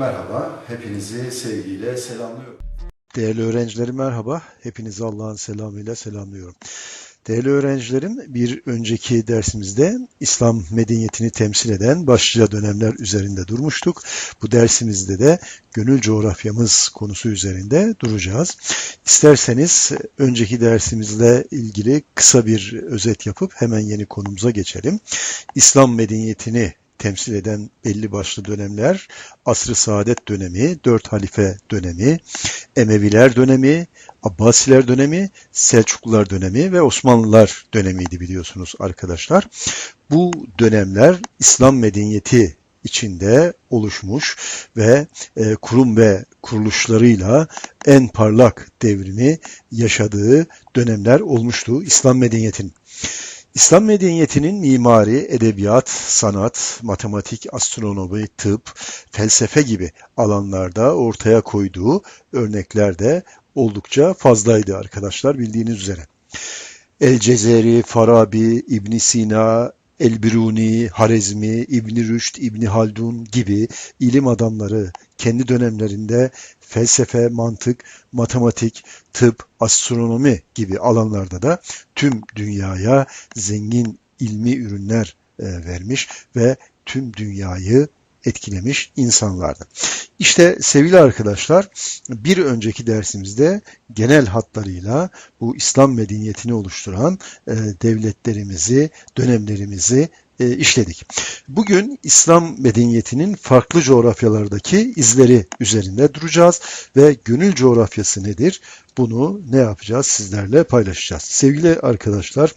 Merhaba, hepinizi sevgiyle selamlıyorum. Değerli öğrencilerim merhaba. Hepinizi Allah'ın selamıyla selamlıyorum. Değerli öğrencilerim bir önceki dersimizde İslam medeniyetini temsil eden başlıca dönemler üzerinde durmuştuk. Bu dersimizde de gönül coğrafyamız konusu üzerinde duracağız. İsterseniz önceki dersimizle ilgili kısa bir özet yapıp hemen yeni konumuza geçelim. İslam medeniyetini temsil eden belli başlı dönemler, Asr-ı Saadet dönemi, Dört Halife dönemi, Emeviler dönemi, Abbasiler dönemi, Selçuklular dönemi ve Osmanlılar dönemiydi biliyorsunuz arkadaşlar. Bu dönemler İslam medeniyeti içinde oluşmuş ve e, kurum ve kuruluşlarıyla en parlak devrini yaşadığı dönemler olmuştu İslam medeniyetinin. İslam medeniyetinin mimari, edebiyat, sanat, matematik, astronomi, tıp, felsefe gibi alanlarda ortaya koyduğu örnekler de oldukça fazlaydı arkadaşlar bildiğiniz üzere. El Cezeri, Farabi, İbn Sina, El-Biruni, Harezmi, İbn Rüşd, İbn Haldun gibi ilim adamları kendi dönemlerinde felsefe, mantık, matematik, tıp, astronomi gibi alanlarda da tüm dünyaya zengin ilmi ürünler e, vermiş ve tüm dünyayı etkilemiş insanlardı. İşte sevgili arkadaşlar bir önceki dersimizde genel hatlarıyla bu İslam medeniyetini oluşturan e, devletlerimizi, dönemlerimizi e, işledik. Bugün İslam medeniyetinin farklı coğrafyalardaki izleri üzerinde duracağız ve gönül coğrafyası nedir? Bunu ne yapacağız? Sizlerle paylaşacağız. Sevgili arkadaşlar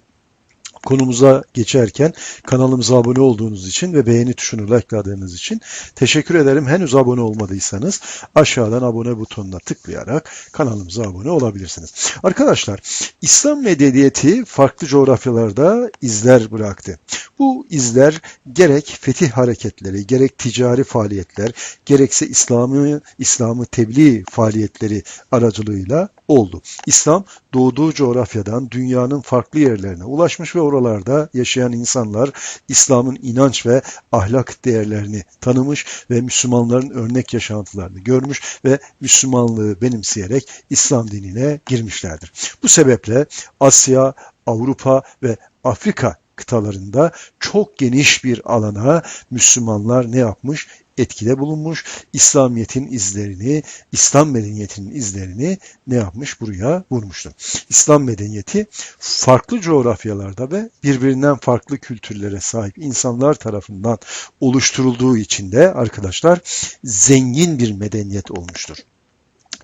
konumuza geçerken kanalımıza abone olduğunuz için ve beğeni tuşunu likeladığınız için teşekkür ederim. Henüz abone olmadıysanız aşağıdan abone butonuna tıklayarak kanalımıza abone olabilirsiniz. Arkadaşlar İslam medeniyeti farklı coğrafyalarda izler bıraktı. Bu izler gerek fetih hareketleri, gerek ticari faaliyetler, gerekse İslam'ı İslam'ı tebliğ faaliyetleri aracılığıyla oldu. İslam doğduğu coğrafyadan dünyanın farklı yerlerine ulaşmış ve oralarda yaşayan insanlar İslam'ın inanç ve ahlak değerlerini tanımış ve Müslümanların örnek yaşantılarını görmüş ve Müslümanlığı benimseyerek İslam dinine girmişlerdir. Bu sebeple Asya, Avrupa ve Afrika kıtalarında çok geniş bir alana Müslümanlar ne yapmış? Etkide bulunmuş. İslamiyet'in izlerini, İslam medeniyetinin izlerini ne yapmış? Buraya vurmuştur. İslam medeniyeti farklı coğrafyalarda ve birbirinden farklı kültürlere sahip insanlar tarafından oluşturulduğu için de arkadaşlar zengin bir medeniyet olmuştur.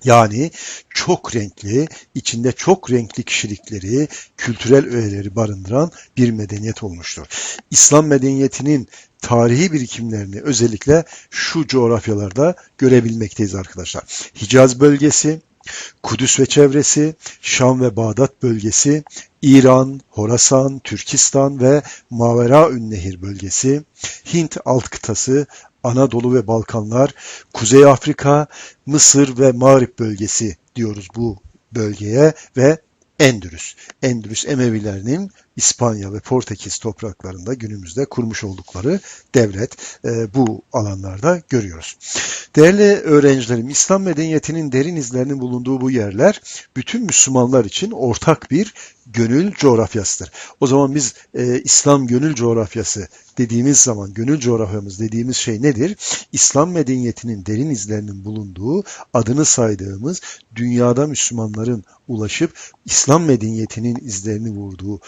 Yani çok renkli, içinde çok renkli kişilikleri, kültürel öğeleri barındıran bir medeniyet olmuştur. İslam medeniyetinin tarihi birikimlerini özellikle şu coğrafyalarda görebilmekteyiz arkadaşlar. Hicaz bölgesi, Kudüs ve çevresi, Şam ve Bağdat bölgesi, İran, Horasan, Türkistan ve Maveraün bölgesi, Hint alt kıtası, Anadolu ve Balkanlar, Kuzey Afrika, Mısır ve Mağrip bölgesi diyoruz bu bölgeye ve Endülüs. Endülüs Emevilerinin İspanya ve Portekiz topraklarında günümüzde kurmuş oldukları devlet e, bu alanlarda görüyoruz. Değerli öğrencilerim, İslam medeniyetinin derin izlerinin bulunduğu bu yerler bütün Müslümanlar için ortak bir gönül coğrafyasıdır. O zaman biz e, İslam gönül coğrafyası dediğimiz zaman gönül coğrafyamız dediğimiz şey nedir? İslam medeniyetinin derin izlerinin bulunduğu adını saydığımız dünyada Müslümanların ulaşıp İslam medeniyetinin izlerini vurduğu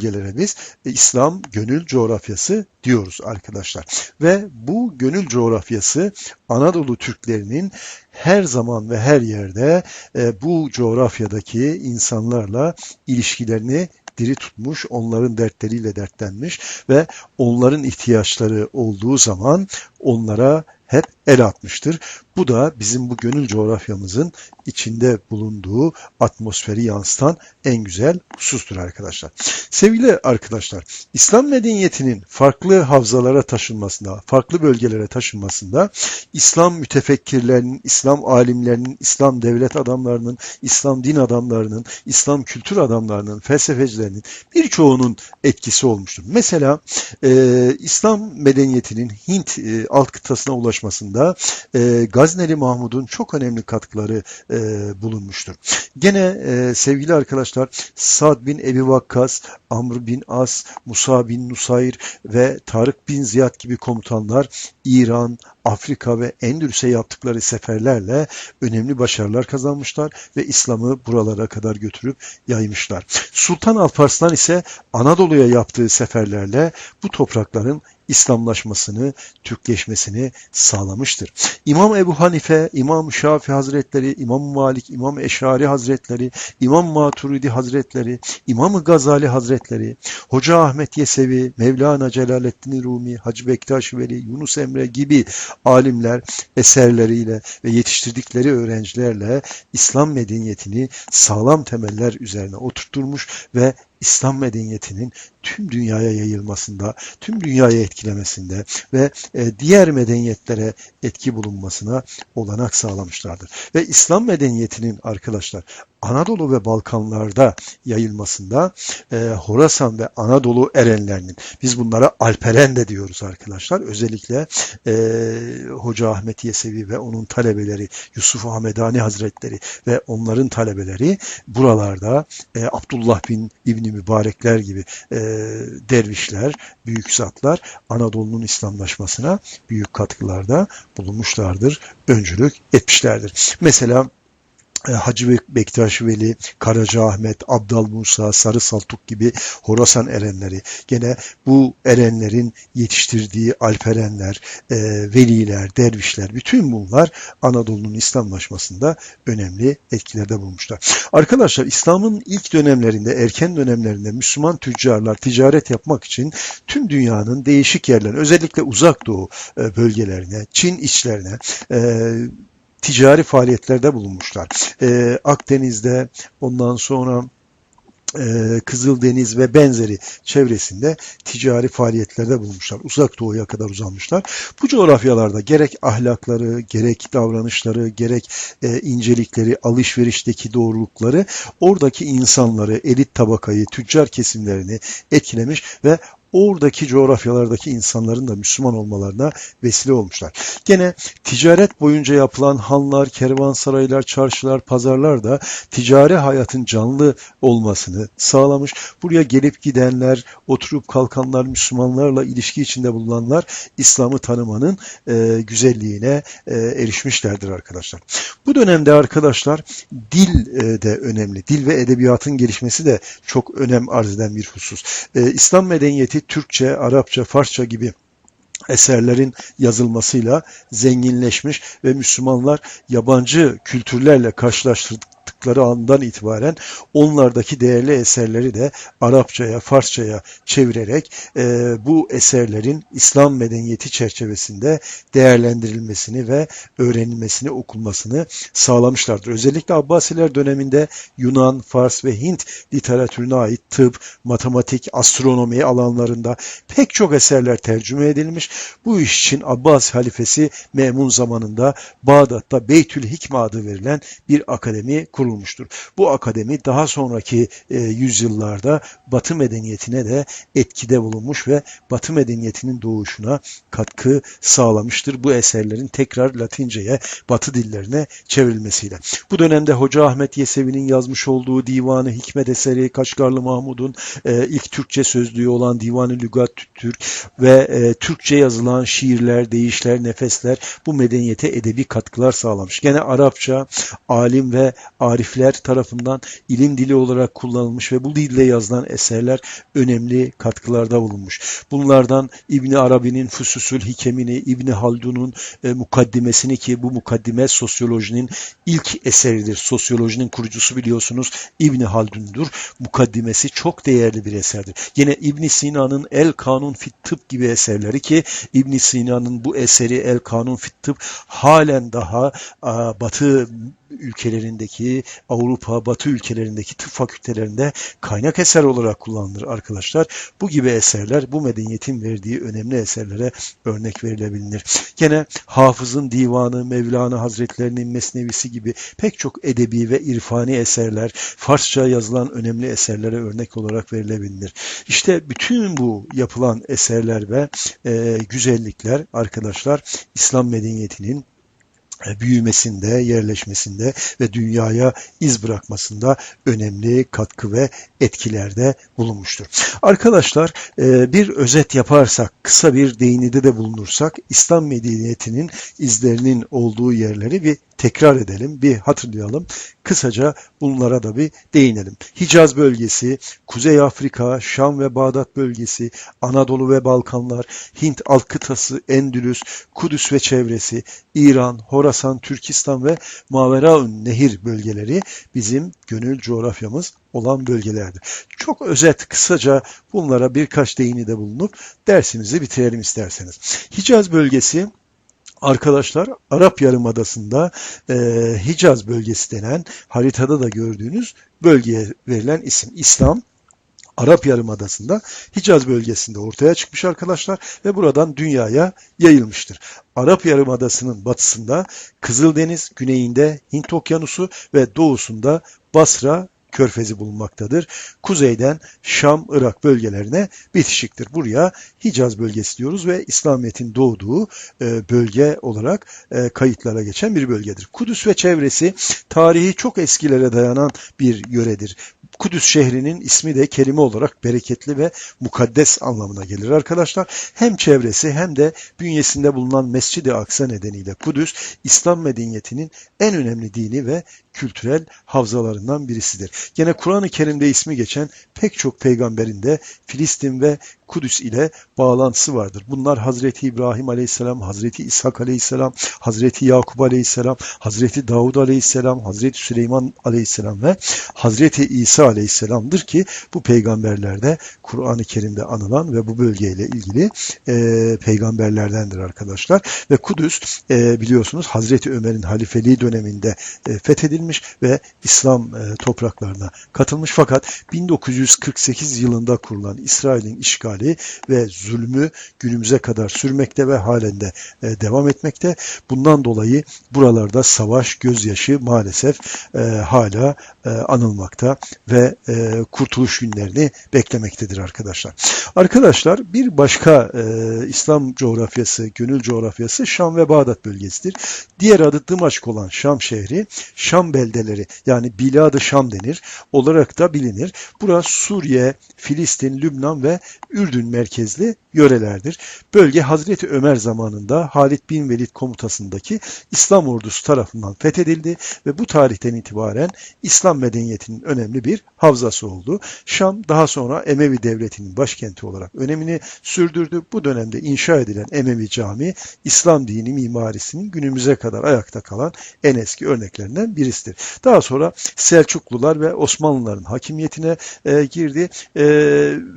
bölgelere biz e, İslam gönül coğrafyası diyoruz arkadaşlar. Ve bu gönül coğrafyası Anadolu Türklerinin her zaman ve her yerde e, bu coğrafyadaki insanlarla ilişkilerini diri tutmuş, onların dertleriyle dertlenmiş ve onların ihtiyaçları olduğu zaman onlara hep el atmıştır. Bu da bizim bu gönül coğrafyamızın içinde bulunduğu atmosferi yansıtan en güzel husustur arkadaşlar. Sevgili arkadaşlar, İslam medeniyetinin farklı havzalara taşınmasında, farklı bölgelere taşınmasında İslam mütefekkirlerinin, İslam alimlerinin, İslam devlet adamlarının, İslam din adamlarının, İslam kültür adamlarının, felsefecilerinin birçoğunun etkisi olmuştur. Mesela e, İslam medeniyetinin Hint e, alt kıtasına ulaşmasında e, Gazneli Mahmud'un çok önemli katkıları e, bulunmuştur. Gene e, sevgili arkadaşlar Sa'd bin Ebi Vakkas, Amr bin As, Musa bin Nusayr ve Tarık bin Ziyad gibi komutanlar İran, Afrika ve Endülüs'e yaptıkları seferlerle önemli başarılar kazanmışlar ve İslam'ı buralara kadar götürüp yaymışlar. Sultan Alparslan ise Anadolu'ya yaptığı seferlerle bu toprakların İslamlaşmasını, Türkleşmesini sağlamıştır. İmam Ebu Hanife, İmam Şafii Hazretleri, İmam Malik, İmam Eşari Hazretleri, İmam Maturidi Hazretleri, İmam Gazali Hazretleri, Hoca Ahmet Yesevi, Mevlana Celaleddin Rumi, Hacı Bektaş Veli, Yunus Emre gibi alimler eserleriyle ve yetiştirdikleri öğrencilerle İslam medeniyetini sağlam temeller üzerine oturtturmuş ve İslam medeniyetinin tüm dünyaya yayılmasında, tüm dünyaya etkilemesinde ve e, diğer medeniyetlere etki bulunmasına olanak sağlamışlardır. Ve İslam medeniyetinin arkadaşlar Anadolu ve Balkanlarda yayılmasında e, Horasan ve Anadolu erenlerinin, biz bunlara Alperen de diyoruz arkadaşlar. Özellikle e, Hoca Ahmet Yesevi ve onun talebeleri, Yusuf Ahmedani Hazretleri ve onların talebeleri buralarda e, Abdullah bin İbni Mübarekler gibi e, dervişler, büyük zatlar Anadolu'nun İslamlaşmasına büyük katkılarda bulunmuşlardır, öncülük etmişlerdir. Mesela Hacı Bek- Bektaş Veli, Karaca Ahmet, Abdal Musa, Sarı Saltuk gibi Horasan erenleri, gene bu erenlerin yetiştirdiği alperenler, e, veliler, dervişler, bütün bunlar Anadolu'nun İslamlaşmasında önemli etkilerde bulmuşlar. Arkadaşlar İslam'ın ilk dönemlerinde, erken dönemlerinde Müslüman tüccarlar ticaret yapmak için tüm dünyanın değişik yerlerine, özellikle uzak doğu e, bölgelerine, Çin içlerine, e, ticari faaliyetlerde bulunmuşlar. Ee, Akdeniz'de ondan sonra e, Kızıldeniz ve benzeri çevresinde ticari faaliyetlerde bulunmuşlar. Uzak doğuya kadar uzanmışlar. Bu coğrafyalarda gerek ahlakları, gerek davranışları, gerek e, incelikleri, alışverişteki doğrulukları oradaki insanları, elit tabakayı, tüccar kesimlerini etkilemiş ve oradaki coğrafyalardaki insanların da Müslüman olmalarına vesile olmuşlar. Gene ticaret boyunca yapılan hanlar, kervansaraylar, çarşılar, pazarlar da ticari hayatın canlı olmasını sağlamış. Buraya gelip gidenler, oturup kalkanlar, Müslümanlarla ilişki içinde bulunanlar İslam'ı tanımanın e, güzelliğine e, erişmişlerdir arkadaşlar. Bu dönemde arkadaşlar dil e, de önemli. Dil ve edebiyatın gelişmesi de çok önem arz eden bir husus. E, İslam medeniyeti Türkçe, Arapça, Farsça gibi eserlerin yazılmasıyla zenginleşmiş ve Müslümanlar yabancı kültürlerle karşılaştırdıkları andan itibaren onlardaki değerli eserleri de Arapçaya, Farsçaya çevirerek e, bu eserlerin İslam medeniyeti çerçevesinde değerlendirilmesini ve öğrenilmesini, okunmasını sağlamışlardır. Özellikle Abbasiler döneminde Yunan, Fars ve Hint literatürüne ait tıp, matematik, astronomi alanlarında pek çok eserler tercüme edilmiş. Bu iş için Abbas halifesi Memun zamanında Bağdat'ta Beytül Hikme adı verilen bir akademi kurulmuştur. Bu akademi daha sonraki e, yüzyıllarda Batı medeniyetine de etkide bulunmuş ve Batı medeniyetinin doğuşuna katkı sağlamıştır. Bu eserlerin tekrar Latinceye, Batı dillerine çevrilmesiyle. Bu dönemde Hoca Ahmet Yesevi'nin yazmış olduğu Divanı Hikmet eseri, Kaşgarlı Mahmud'un e, ilk Türkçe sözlüğü olan Divanı Lügat Türk ve e, Türkçe yazılan şiirler, deyişler, nefesler bu medeniyete edebi katkılar sağlamış. Gene Arapça alim ve arifler tarafından ilim dili olarak kullanılmış ve bu dille yazılan eserler önemli katkılarda bulunmuş. Bunlardan İbni Arabi'nin Fususül Hikemini, İbni Haldun'un e, mukaddimesini ki bu mukaddime sosyolojinin ilk eseridir. Sosyolojinin kurucusu biliyorsunuz İbni Haldun'dur. Mukaddimesi çok değerli bir eserdir. Yine İbn Sina'nın El Kanun Fit Tıp gibi eserleri ki İbn Sina'nın bu eseri El Kanun Fit Tıp halen daha a, Batı ülkelerindeki Avrupa, Batı ülkelerindeki tıp fakültelerinde kaynak eser olarak kullanılır arkadaşlar. Bu gibi eserler bu medeniyetin verdiği önemli eserlere örnek verilebilir. Gene Hafız'ın Divanı, Mevlana Hazretlerinin Mesnevisi gibi pek çok edebi ve irfani eserler, Farsça yazılan önemli eserlere örnek olarak verilebilir. İşte bütün bu yapılan eserler ve e, güzellikler arkadaşlar İslam medeniyetinin büyümesinde, yerleşmesinde ve dünyaya iz bırakmasında önemli katkı ve etkilerde bulunmuştur. Arkadaşlar e, bir özet yaparsak, kısa bir değinide de bulunursak İslam medeniyetinin izlerinin olduğu yerleri bir tekrar edelim, bir hatırlayalım. Kısaca bunlara da bir değinelim. Hicaz bölgesi, Kuzey Afrika, Şam ve Bağdat bölgesi, Anadolu ve Balkanlar, Hint alt kıtası, Endülüs, Kudüs ve çevresi, İran, Horasan, Türkistan ve Maveraun Nehir bölgeleri bizim gönül coğrafyamız olan bölgelerdir. Çok özet, kısaca bunlara birkaç değini de bulunup dersimizi bitirelim isterseniz. Hicaz bölgesi Arkadaşlar Arap Yarımadası'nda e, Hicaz bölgesi denen haritada da gördüğünüz bölgeye verilen isim İslam Arap Yarımadası'nda Hicaz bölgesinde ortaya çıkmış arkadaşlar ve buradan dünyaya yayılmıştır. Arap Yarımadası'nın batısında Kızıldeniz, güneyinde Hint Okyanusu ve doğusunda Basra körfezi bulunmaktadır. Kuzeyden Şam, Irak bölgelerine bitişiktir. Buraya Hicaz bölgesi diyoruz ve İslamiyet'in doğduğu e, bölge olarak e, kayıtlara geçen bir bölgedir. Kudüs ve çevresi tarihi çok eskilere dayanan bir yöredir. Kudüs şehrinin ismi de kelime olarak bereketli ve mukaddes anlamına gelir arkadaşlar. Hem çevresi hem de bünyesinde bulunan Mescid-i Aksa nedeniyle Kudüs, İslam medeniyetinin en önemli dini ve kültürel havzalarından birisidir. Gene Kur'an-ı Kerim'de ismi geçen pek çok peygamberin de Filistin ve Kudüs ile bağlantısı vardır. Bunlar Hazreti İbrahim Aleyhisselam, Hazreti İshak Aleyhisselam, Hazreti Yakup Aleyhisselam, Hazreti Davud Aleyhisselam, Hazreti Süleyman Aleyhisselam ve Hazreti İsa Aleyhisselam'dır ki bu peygamberlerde Kur'an-ı Kerim'de anılan ve bu bölgeyle ilgili e, peygamberlerdendir arkadaşlar. Ve Kudüs e, biliyorsunuz Hazreti Ömer'in halifeliği döneminde e, fethedilmiş ve İslam e, topraklarına katılmış fakat 1948 yılında kurulan İsrail'in işgali ve zulmü günümüze kadar sürmekte ve halen de e, devam etmekte. Bundan dolayı buralarda savaş, gözyaşı maalesef e, hala e, anılmakta ve e, kurtuluş günlerini beklemektedir arkadaşlar. Arkadaşlar bir başka e, İslam coğrafyası, gönül coğrafyası Şam ve Bağdat bölgesidir. Diğer adı Dımaşk olan Şam şehri, Şam beldeleri yani Bilad-ı Şam denir olarak da bilinir. Burası Suriye, Filistin, Lübnan ve Ürdün merkezli yörelerdir. Bölge Hazreti Ömer zamanında Halid bin Velid komutasındaki İslam ordusu tarafından fethedildi ve bu tarihten itibaren İslam medeniyetinin önemli bir havzası oldu. Şam daha sonra Emevi devletinin başkenti olarak önemini sürdürdü. Bu dönemde inşa edilen Emevi Camii İslam dini mimarisinin günümüze kadar ayakta kalan en eski örneklerinden birisidir. Daha sonra Selçuklular ve Osmanlıların hakimiyetine e, girdi e,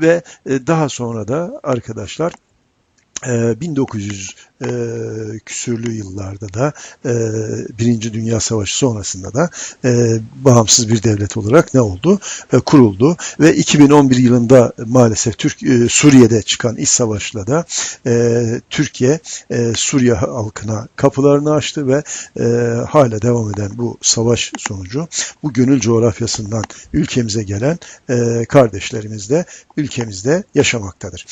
ve e, daha sonra da arkadaşlar 1900 e, küsürlü yıllarda da e, Birinci Dünya Savaşı sonrasında da e, bağımsız bir devlet olarak ne oldu? E, kuruldu ve 2011 yılında maalesef Türk e, Suriye'de çıkan iç savaşla da e, Türkiye e, Suriye halkına kapılarını açtı ve e, hala devam eden bu savaş sonucu bu gönül coğrafyasından ülkemize gelen e, kardeşlerimiz de ülkemizde yaşamaktadır.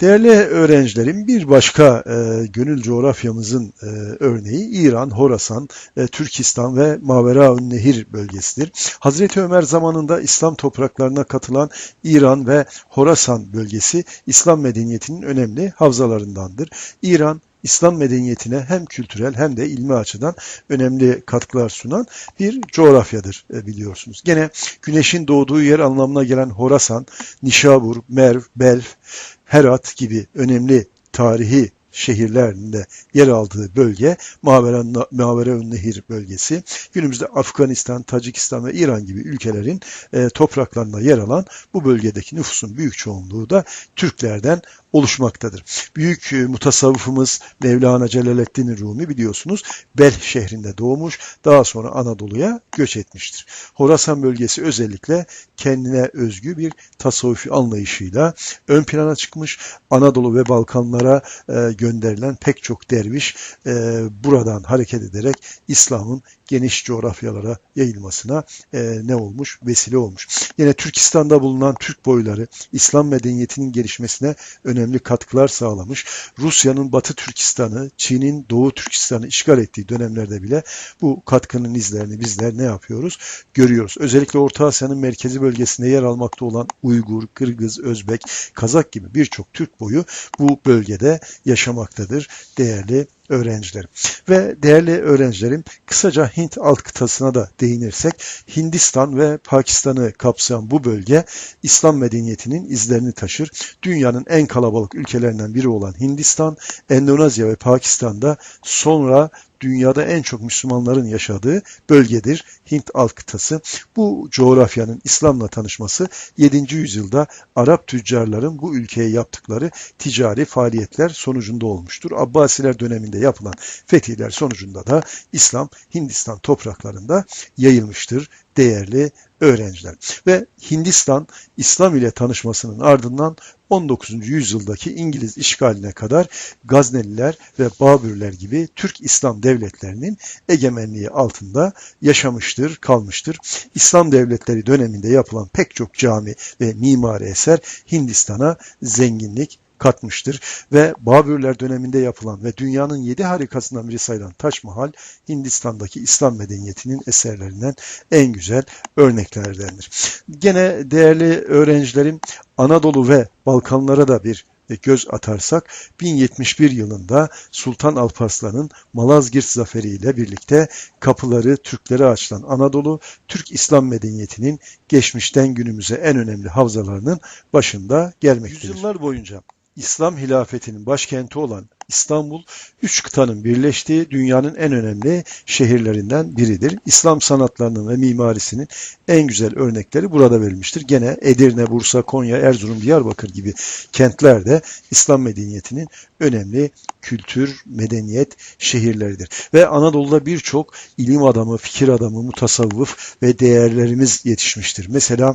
Değerli öğrencilerim bir başka e, gönül coğrafyamızın e, örneği İran, Horasan, e, Türkistan ve Maveraun Nehir bölgesidir. Hazreti Ömer zamanında İslam topraklarına katılan İran ve Horasan bölgesi İslam medeniyetinin önemli havzalarındandır. İran, İslam medeniyetine hem kültürel hem de ilmi açıdan önemli katkılar sunan bir coğrafyadır e, biliyorsunuz. Gene güneşin doğduğu yer anlamına gelen Horasan, Nişabur, Merv, Belf, Herat gibi önemli tarihi şehirlerinde yer aldığı bölge Mavera Nehir bölgesi. Günümüzde Afganistan, Tacikistan ve İran gibi ülkelerin e, topraklarında yer alan bu bölgedeki nüfusun büyük çoğunluğu da Türklerden oluşmaktadır. Büyük e, mutasavvıfımız Mevlana Celaleddin Rumi biliyorsunuz Belh şehrinde doğmuş, daha sonra Anadolu'ya göç etmiştir. Horasan bölgesi özellikle kendine özgü bir tasavvufi anlayışıyla ön plana çıkmış. Anadolu ve Balkanlara e, gönderilen pek çok derviş e, buradan hareket ederek İslam'ın geniş coğrafyalara yayılmasına e, ne olmuş? Vesile olmuş. Yine Türkistan'da bulunan Türk boyları İslam medeniyetinin gelişmesine önemli katkılar sağlamış. Rusya'nın Batı Türkistan'ı, Çin'in Doğu Türkistan'ı işgal ettiği dönemlerde bile bu katkının izlerini bizler ne yapıyoruz? Görüyoruz. Özellikle Orta Asya'nın merkezi bölgesinde yer almakta olan Uygur, Kırgız, Özbek, Kazak gibi birçok Türk boyu bu bölgede yaşamaktadır değerli öğrencilerim. Ve değerli öğrencilerim kısaca Hint alt kıtasına da değinirsek Hindistan ve Pakistan'ı kapsayan bu bölge İslam medeniyetinin izlerini taşır. Dünyanın en kalabalık ülkelerinden biri olan Hindistan, Endonezya ve Pakistan'da sonra dünyada en çok Müslümanların yaşadığı bölgedir Hint alt kıtası. Bu coğrafyanın İslam'la tanışması 7. yüzyılda Arap tüccarların bu ülkeye yaptıkları ticari faaliyetler sonucunda olmuştur. Abbasiler döneminde yapılan fetihler sonucunda da İslam Hindistan topraklarında yayılmıştır değerli öğrenciler. Ve Hindistan İslam ile tanışmasının ardından 19. yüzyıldaki İngiliz işgaline kadar Gazneliler ve Babürler gibi Türk İslam devletlerinin egemenliği altında yaşamıştır, kalmıştır. İslam devletleri döneminde yapılan pek çok cami ve mimari eser Hindistan'a zenginlik katmıştır ve Babürler döneminde yapılan ve dünyanın yedi harikasından biri sayılan Taş Mahal Hindistan'daki İslam medeniyetinin eserlerinden en güzel örneklerdendir. Gene değerli öğrencilerim Anadolu ve Balkanlara da bir göz atarsak 1071 yılında Sultan Alparslan'ın Malazgirt zaferiyle birlikte kapıları Türklere açılan Anadolu, Türk İslam medeniyetinin geçmişten günümüze en önemli havzalarının başında gelmektedir. Yüzyıllar boyunca İslam hilafetinin başkenti olan İstanbul, üç kıtanın birleştiği dünyanın en önemli şehirlerinden biridir. İslam sanatlarının ve mimarisinin en güzel örnekleri burada verilmiştir. Gene Edirne, Bursa, Konya, Erzurum, Diyarbakır gibi kentlerde İslam medeniyetinin önemli kültür, medeniyet şehirleridir. Ve Anadolu'da birçok ilim adamı, fikir adamı, mutasavvıf ve değerlerimiz yetişmiştir. Mesela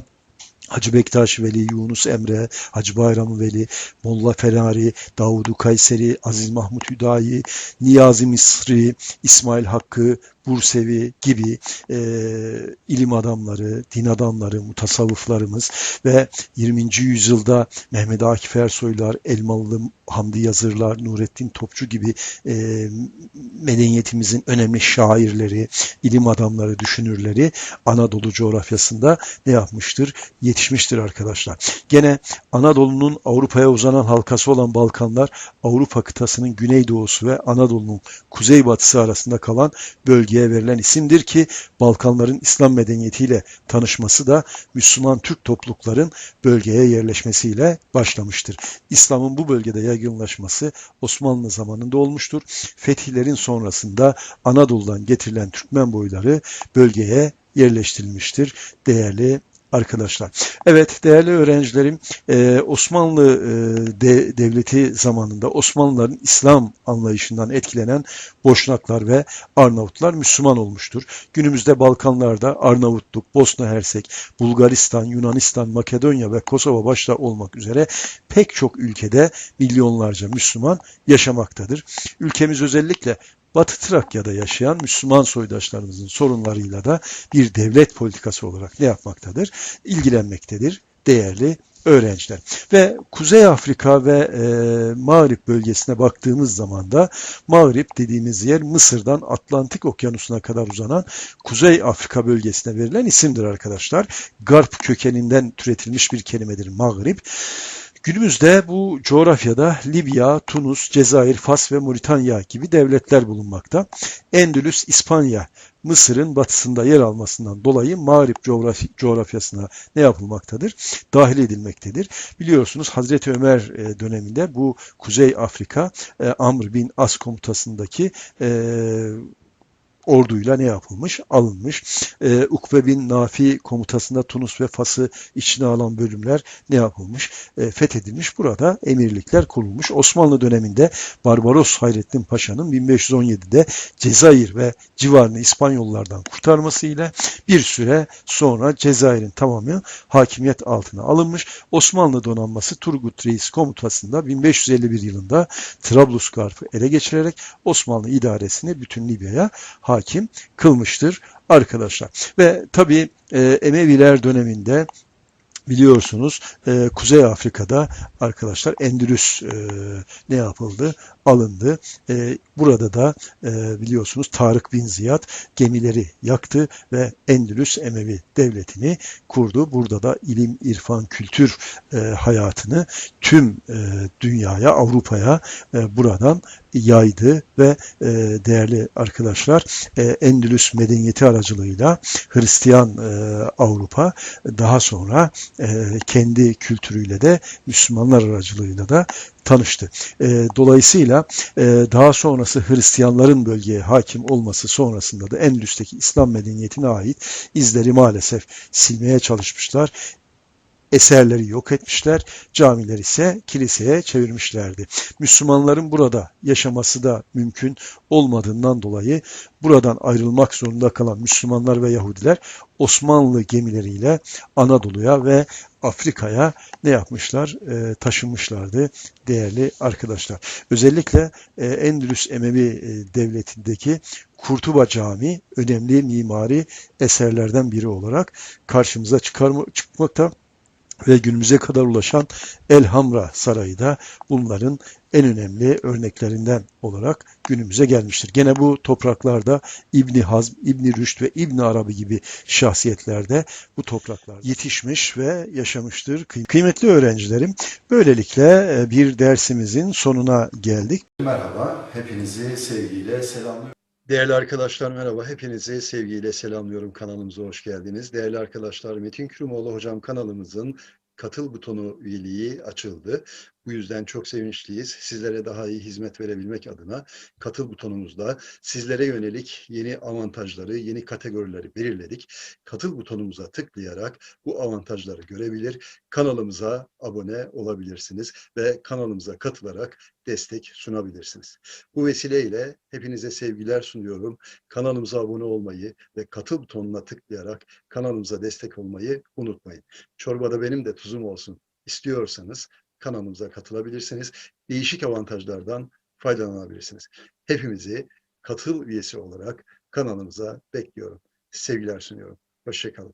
Hacı Bektaş Veli, Yunus Emre, Hacı Bayram Veli, Molla Ferari, Davudu Kayseri, Aziz Mahmut Hüdayi, Niyazi Misri, İsmail Hakkı, Bursevi gibi e, ilim adamları, din adamları, mutasavvıflarımız ve 20. yüzyılda Mehmet Akif Ersoylar, Elmalı Hamdi Yazırlar, Nurettin Topçu gibi e, medeniyetimizin önemli şairleri, ilim adamları, düşünürleri Anadolu coğrafyasında ne yapmıştır? Yetişmiştir arkadaşlar. Gene Anadolu'nun Avrupa'ya uzanan halkası olan Balkanlar, Avrupa kıtasının güneydoğusu ve Anadolu'nun kuzeybatısı arasında kalan bölgeye verilen isimdir ki Balkanların İslam medeniyetiyle tanışması da Müslüman Türk toplulukların bölgeye yerleşmesiyle başlamıştır. İslam'ın bu bölgede yaygınlaşması Osmanlı zamanında olmuştur. Fetihlerin sonrasında Anadolu'dan getirilen Türkmen boyları bölgeye yerleştirilmiştir değerli arkadaşlar. Evet değerli öğrencilerim e, Osmanlı e, de, devleti zamanında Osmanlıların İslam anlayışından etkilenen Boşnaklar ve Arnavutlar Müslüman olmuştur. Günümüzde Balkanlarda Arnavutluk, Bosna Hersek, Bulgaristan, Yunanistan, Makedonya ve Kosova başta olmak üzere pek çok ülkede milyonlarca Müslüman yaşamaktadır. Ülkemiz özellikle Batı Trakya'da yaşayan Müslüman soydaşlarımızın sorunlarıyla da bir devlet politikası olarak ne yapmaktadır? İlgilenmektedir değerli öğrenciler. Ve Kuzey Afrika ve e, Mağrip bölgesine baktığımız zaman da Mağrip dediğimiz yer Mısır'dan Atlantik Okyanusu'na kadar uzanan Kuzey Afrika bölgesine verilen isimdir arkadaşlar. Garp kökeninden türetilmiş bir kelimedir Mağrip. Günümüzde bu coğrafyada Libya, Tunus, Cezayir, Fas ve Moritanya gibi devletler bulunmakta. Endülüs, İspanya, Mısır'ın batısında yer almasından dolayı Mağrip coğrafyasına ne yapılmaktadır? Dahil edilmektedir. Biliyorsunuz Hazreti Ömer e, döneminde bu Kuzey Afrika e, Amr bin As komutasındaki e, orduyla ne yapılmış? Alınmış. Ee, Ukbe bin Nafi komutasında Tunus ve Fas'ı içine alan bölümler ne yapılmış? Ee, fethedilmiş. Burada emirlikler kurulmuş. Osmanlı döneminde Barbaros Hayrettin Paşa'nın 1517'de Cezayir ve civarını İspanyollardan kurtarmasıyla bir süre sonra Cezayir'in tamamı hakimiyet altına alınmış. Osmanlı donanması Turgut Reis komutasında 1551 yılında Trablusgarp'ı ele geçirerek Osmanlı idaresini bütün Libya'ya hakim kılmıştır arkadaşlar. Ve tabi Emeviler döneminde biliyorsunuz e, Kuzey Afrika'da arkadaşlar Endülüs e, ne yapıldı? Alındı. E, burada da e, biliyorsunuz Tarık bin Ziyad gemileri yaktı ve Endülüs Emevi devletini kurdu. Burada da ilim, irfan, kültür e, hayatını tüm e, dünyaya, Avrupa'ya e, buradan yaydı ve e, değerli arkadaşlar e, Endülüs medeniyeti aracılığıyla Hristiyan e, Avrupa daha sonra e, kendi kültürüyle de Müslümanlar aracılığıyla da tanıştı. E, dolayısıyla e, daha sonrası Hristiyanların bölgeye hakim olması sonrasında da Endülüs'teki İslam medeniyetine ait izleri maalesef silmeye çalışmışlar eserleri yok etmişler, camiler ise kiliseye çevirmişlerdi. Müslümanların burada yaşaması da mümkün olmadığından dolayı buradan ayrılmak zorunda kalan Müslümanlar ve Yahudiler Osmanlı gemileriyle Anadolu'ya ve Afrika'ya ne yapmışlar? E, taşınmışlardı değerli arkadaşlar. Özellikle e, Endülüs Emevi e, devletindeki Kurtuba Camii önemli mimari eserlerden biri olarak karşımıza çıkarma, çıkmakta ve günümüze kadar ulaşan Elhamra Sarayı da bunların en önemli örneklerinden olarak günümüze gelmiştir. Gene bu topraklarda İbni Hazm, İbni Rüşd ve İbni Arabi gibi şahsiyetlerde bu topraklarda yetişmiş ve yaşamıştır. Kıymetli öğrencilerim, böylelikle e, bir dersimizin sonuna geldik. Merhaba, hepinizi sevgiyle selamlıyorum. Değerli arkadaşlar merhaba. Hepinizi sevgiyle selamlıyorum. Kanalımıza hoş geldiniz. Değerli arkadaşlar Metin Kürümoğlu hocam kanalımızın katıl butonu üyeliği açıldı. Bu yüzden çok sevinçliyiz. Sizlere daha iyi hizmet verebilmek adına katıl butonumuzda sizlere yönelik yeni avantajları, yeni kategorileri belirledik. Katıl butonumuza tıklayarak bu avantajları görebilir, kanalımıza abone olabilirsiniz ve kanalımıza katılarak destek sunabilirsiniz. Bu vesileyle hepinize sevgiler sunuyorum. Kanalımıza abone olmayı ve katıl butonuna tıklayarak kanalımıza destek olmayı unutmayın. Çorbada benim de tuzum olsun istiyorsanız kanalımıza katılabilirsiniz. Değişik avantajlardan faydalanabilirsiniz. Hepimizi katıl üyesi olarak kanalımıza bekliyorum. Sevgiler sunuyorum. Hoşçakalın.